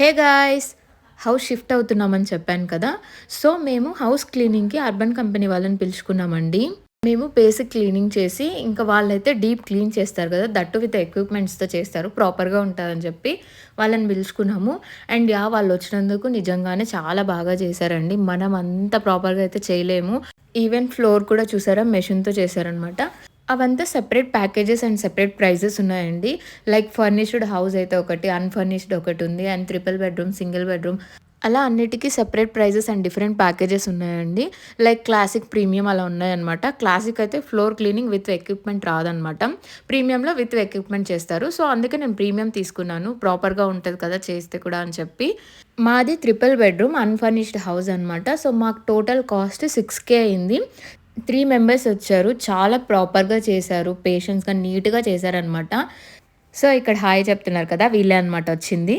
హే guys house shift అవుతున్నామని చెప్పాను కదా. సో మేము హౌస్ క్లీనింగ్కి అర్బన్ కంపెనీ వాళ్ళని పిలుచుకున్నామండి. మేము బేసిక్ క్లీనింగ్ చేసి ఇంకా వాళ్ళైతే డీప్ క్లీన్ చేస్తారు కదా. దట్టు విత్ ఎక్విప్మెంట్స్తో చేస్తారు. ప్రాపర్గా ఉంటుందని చెప్పి వాళ్ళని పిలుచుకున్నాము. అండ్ యా వాళ్ళు వచ్చినందుకు నిజంగానే చాలా బాగా చేశారండి. మనం అంత ప్రాపర్గా అయితే చేయలేము. ఈవెన్ ఫ్లోర్ కూడా చూసారా? మెషిన్తో చేశారనమాట అవంతా separate packages and separate prices ఉన్నాయండి. లైక్ ఫర్నిష్డ్ హౌస్ అయితే ఒకటి అన్ఫర్నిష్డ్ ఒకటి ఉంది and triple bedroom single bedroom అలా అన్నిటికీ separate prices and different packages ఉన్నాయండి. లైక్ క్లాసిక్ ప్రీమియం అలా ఉన్నాయన్నమాట. క్లాసిక్ అయితే ఫ్లోర్ క్లీనింగ్ విత్ ఎక్విప్మెంట్ రాదనమాట ప్రీమియంలో విత్ ఎక్విప్మెంట్ చేస్తారు. సో అందుకే నేను ప్రీమియం తీసుకున్నాను. ప్రాపర్గా ఉంటుంది కదా చేస్తే కూడా అని చెప్పి. మాది ట్రిపుల్ బెడ్రూమ్ అన్ఫర్నిష్డ్ హౌస్ అనమాట సో మాకు టోటల్ కాస్ట్ సిక్స్ కే అయింది. త్రీ మెంబర్స్ వచ్చారు. చాలా ప్రాపర్గా చేశారు. పేషెన్స్గా నీట్గా చేశారనమాట సో ఇక్కడ హాయ్ చెప్తున్నారు కదా వీళ్ళే అనమాట వచ్చింది.